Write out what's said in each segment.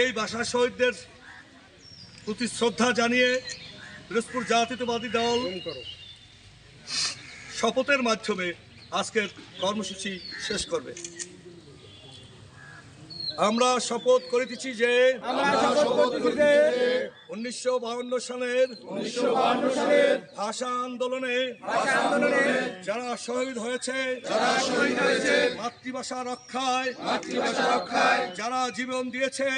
এই ভাষা শহীদদের প্রতি শ্রদ্ধা জানিয়ে পিরোজপুর জাতীয়তাবাদী দল শপথের মাধ্যমে আজকের কর্মসূচি শেষ করবে। আমরা শপথ করে দিচ্ছি যে উনিশশো বাহান্ন সালের ভাষা আন্দোলনে যারা শহীদ হয়েছে মাতৃভাষা রক্ষায় যারা জীবন দিয়েছে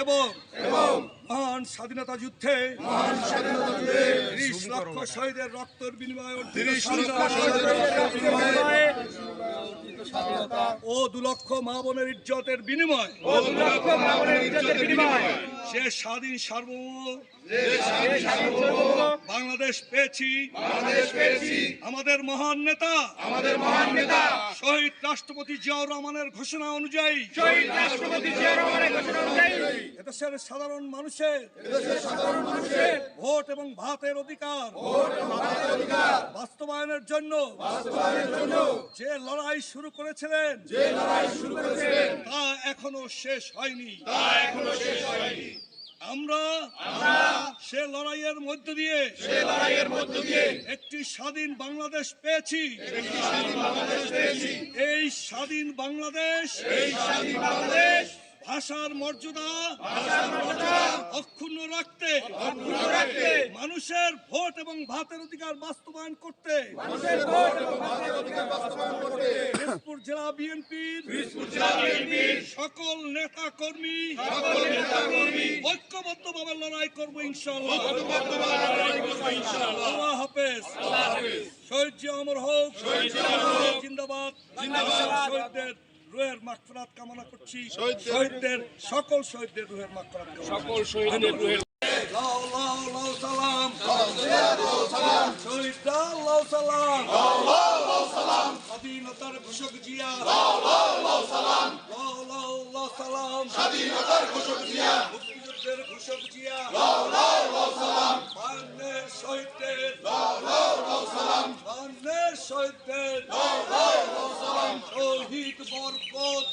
এবং মহান স্বাধীনতা যুদ্ধে তিরিশ লক্ষ শহীদের রক্তের বিনিময়ে অর্জিত স্বাধীনতা ও দু লক্ষ মা বোনের ইজ্জতের বিনিময়। সে স্বাধীন সার্বভৌম। বাংলাদেশ পেয়েছি। আমাদের মহান নেতা। আমাদের মহান নেতা। শহীদ রাষ্ট্রপতি জিয়াউর রহমানের ঘোষণা অনুযায়ী। শহীদ রাষ্ট্রপতি জিয়া রহমানের ঘোষণা অনুযায়ী। এদেশের সাধারণ মানুষের ভোট এবং ভাতের অধিকার। বাস্তবায়নের জন্য। যে লড়াই শুরু করেছিলেন তা এখনও শেষ হয়নি। তা এখনও শেষ হয়নি। আমরা সে লড়াইয়ের মধ্য দিয়ে সে লড়াইয়ের মধ্য দিয়ে একটি স্বাধীন বাংলাদেশ পেয়েছি। এই স্বাধীন বাংলাদেশ এই স্বাধীন বাংলাদেশ ভাষার মর্যাদা অক্ষুণ্ণ রাখতে মানুষের ভোট এবং ভাতের অধিকার বাস্তবায়ন করতে জেলা বিএনপির পিরোজপুর জেলা বিএনপির সকল নেতা কর্মী সকল নেতাকর্মী ঐক্যবদ্ধভাবে লড়াই করব ইনশাল্লাহ আল্লাহ হাফেজ। শহীদ জি অমর হোক। অমর হোক। জিন্দাবাদ। জিন্দাবাদ। শহীদদের রুহের মাগফিরাত কামনা করছি। শহীদদের সকল শহীদদের রুহের মাগফিরাত সকল শহীদদের রুহের লাও লাও লাও সালাম। শহীদরা লাও সালাম। স্বাধীনতার ঘোষক জিয়া। লাও লাও লাও সালাম। স্বাধীনতার ঘোষক জিয়া। মুক্তিযুদ্ধের ঘোষক জিয়া। বায়ান্নের শহীদদের। বায়ান্নের শহীদদের। শহীদ বরকত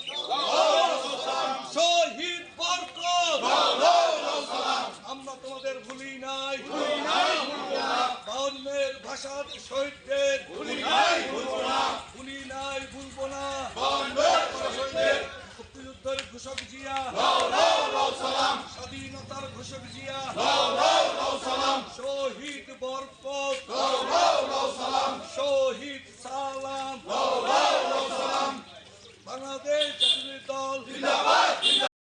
শহীদ বরকত আমরা তোমাদের ভুলি নাই। বায়ান্নের ভাষার শহীদদের ভুলি নাই ভুলি নাই ভুলবো না মুক্তিযুদ্ধের ঘোষক জিয়া স্বাধীনতার ঘোষক জিয়া